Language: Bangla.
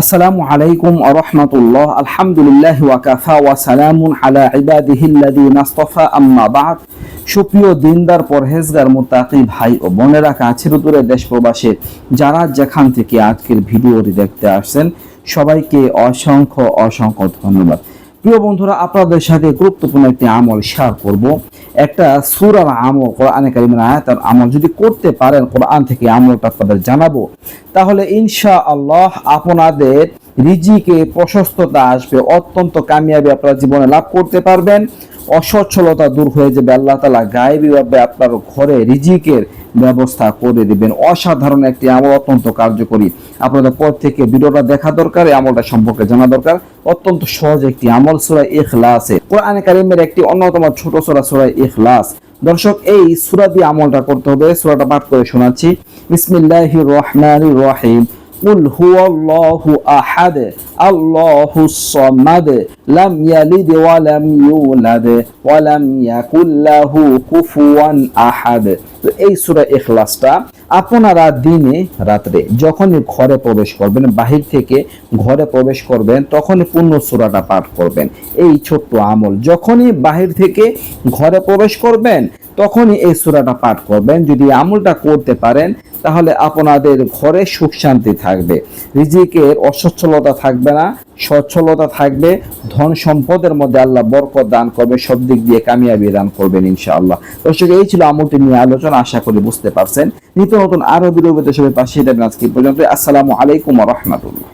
আসসালামু আলাইকুম আরহামতুল্লাহ আলহামদুলিল্লাহ ওয়াকাফা ওয়া সালামুন আলা ইবাদিহিল্লাযীনা ইসতাফা আম্মা বাদ। সুপ্রিয় দিনদার, পরহেজগার মোতাকি ভাই ও বোনেরা, কাছের দূরে দেশ প্রবাসে যারা যেখান থেকে আজকের ভিডিওটি দেখতে আসছেন, সবাইকে অসংখ্য অসংখ্য ধন্যবাদ। প্রিয় বন্ধুরা, আপনাদের সাথে গুরুত্বপূর্ণ একটি আমল শেয়ার করব। একটা সুরার আমল, কোরআনে কারিমের আয়াতের আমল। যদি করতে পারেন, কোরআন থেকে আমলটা আপনাদের জানাব। তাহলে ইনশা আল্লাহ আপনাদের রিজিকে, প্রশস্ততা আসবে। অত্যন্ত কামিয়াবি আপনারা জীবনে লাভ করতে পারবেন। অসচ্ছলতা দূর হয়ে যাবে। আল্লাহ তালা গায়েবীভাবে আপনার ঘরে রিজিকের ব্যবস্থা করে দিবেন। অসাধারণ একটি আমল অত্যন্ত কার্যকরী। আপনাদের পর থেকে ভিডিওটা দেখা দরকার, এই আমলটা সম্পর্কে জানা দরকার। অত্যন্ত সহজ একটি আমল সুরা ইখলাসে কোরআনে কারিমের একটি অন্যতম ছোট সুরা সুরা ইখলাস। দর্শক, এই সুরা দিয়ে আমলটা করতে হবে। সুরাটা পাঠ করে শোনাচ্ছি। বিসমিল্লাহির রহমানির রহিম। কুল হুয়াল্লাহু আহাদ আল্লাহুস সামাদ লাম ইয়ালিদ ওয়া লাম ইউলাদ ওয়া লাম ইয়াকুল লাহু কুফুয়ান আহাদ তো এই সূরা এখলাসটা আপনারা দিনে রাত্রে যখনই ঘরে প্রবেশ করবেন, বাহির থেকে ঘরে প্রবেশ করবেন, তখনই পূর্ণ সূরাটা পাঠ করবেন। এই ছোট্ট আমল, যখনই বাহির থেকে ঘরে প্রবেশ করবেন, তখনই এই সূরাটা পাঠ করবেন। যদি আমলটা করতে পারেন তাহলে আপনাদের ঘরে সুখ শান্তি থাকবে। রিজিকের অসচ্ছলতা থাকবে না, সচ্ছলতা থাকবে, ধন সম্পদের মধ্যে আল্লাহ বরকত দান করবে, সব দিক দিয়ে কামিয়াবি দান করবেন ইনশাআল্লাহ। দর্শক, এই ছিল আমলটি নিয়ে আলোচনা, আশা করি বুঝতে পারছেন। নিত্য নতুন আরও বিরোধী সবাই পাশে আজকে পর্যন্ত আসসালামু আলাইকুম রহমতুল্লাহ।